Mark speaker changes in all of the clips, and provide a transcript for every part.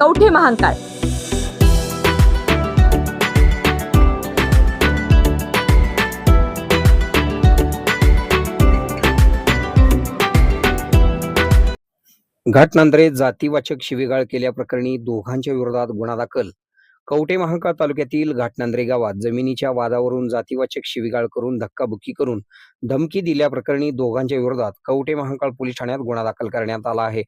Speaker 1: कवठे महांकाळ
Speaker 2: घाटनांद्रे जातीवाचक शिवीगाळ केल्याप्रकरणी दोघांच्या विरोधात गुन्हा दाखल. कवटे महाकाळ तालुक्यातील घाटनांद्रे गावात जमिनीच्या वादावरून जातीवाचक शिवीगाळ करून धक्काबुक्की करून धमकी दिल्याप्रकरणी दोघांच्या विरोधात कवटे महाकाळ पोलीस ठाण्यात गुन्हा दाखल करण्यात आला आहे.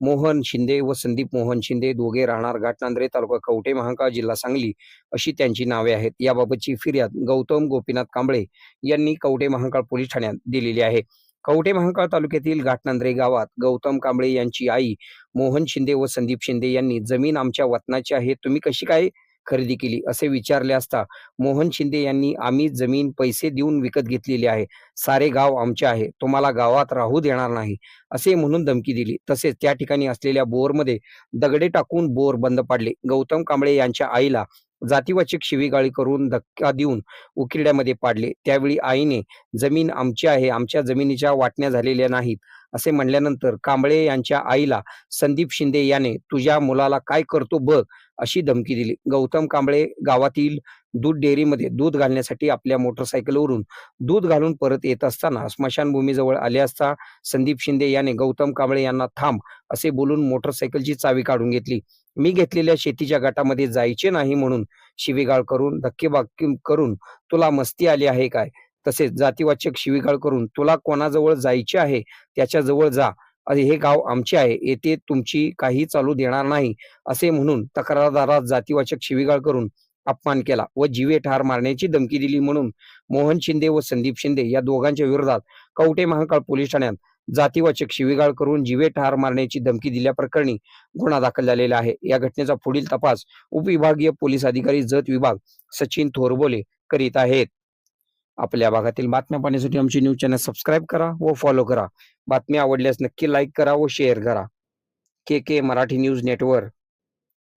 Speaker 2: मोहन शिंदे व संदीप मोहन शिंदे दोघे राहणार घाटनांद्रे तालुका कवटे महांकाळ जिल्हा सांगली अशी त्यांची नावे आहेत. याबाबतची फिर्याद गौतम गोपीनाथ कांबळे यांनी कवटे महांकाळ पोलीस ठाण्यात दिलेली आहे. कवटे महांकाळ तालुक्यातील घाटनांद्रे गावात गौतम कांबळे यांची आई मोहन शिंदे व संदीप शिंदे यांनी जमीन आमच्या वतनाची आहे. तुम्ही कशी काय खरेदी केली. असे विचारले असता मोहन शिंदे यांनी आम्ही जमीन पैसे देऊन विकत घेतलेली आहे. सारे गाव आमचे आहे. तुम्हाला गावात राहू देणार नाही. असे म्हणून धमकी दिली. तसेच त्या ठिकाणी असलेल्या बोरमध्ये दगडे टाकून बोर बंद पाडले. गौतम कांबळे यांच्या आईला जातीवाचक शिवीगाळी करून धक्का देऊन उकिरड्यामध्ये पाडले. त्यावेळी आईने जमीन आमची आहे आमच्या जमिनीच्या वाटण्या झालेल्या नाहीत. असे म्हणल्यानंतर कांबळे यांच्या आईला संदीप शिंदे याने तुझ्या मुलाला काय करतो बघ अशी धमकी दिली. गौतम कांबळे गावातील दूध डेअरीमध्ये दूध घालण्यासाठी आपल्या मोटरसायकलवरून दूध घालून परत येत असताना स्मशानभूमीजवळ आले असता संदीप शिंदे याने गौतम कांबळे यांना थांब असे बोलून मोटरसायकलची चावी काढून घेतली. मी घेतलेल्या शेतीच्या गटामध्ये जायचे नाही म्हणून शिवीगाळ करून धक्केबाकी करून तुला मस्ती आली आहे काय? तसेच जातीवाचक शिवीगाळ करून तुला कोणाजवळ जायचे आहे? त्याच्याजवळ जा हे गाव आमचे आहे. येथे तुमची काही चालू देणार नाही. असे म्हणून तक्रारदारात जातीवाचक शिवीगाळ करून अपमान केला व जीवे ठार मारण्याची धमकी दिली म्हणून मोहन शिंदे व संदीप शिंदे या दोघांच्या विरोधात कवटे महाकाळ पोलीस ठाण्यात जातीवाचक शिवीगाळ करून जीवे ठार मारण्याची धमकी दिल्याप्रकरणी गुन्हा दाखल झालेला आहे. या घटनेचा पुढील तपास उपविभागीय पोलीस अधिकारी जत विभाग सचिन थोरबोले करीत आहेत. आपल्या भागातील बातम्या पाहण्यासाठी आमची न्यूज चॅनल सबस्क्राईब करा व फॉलो करा. बातम्या आवडल्यास नक्की लाईक करा व शेअर करा. K K Marathi news network.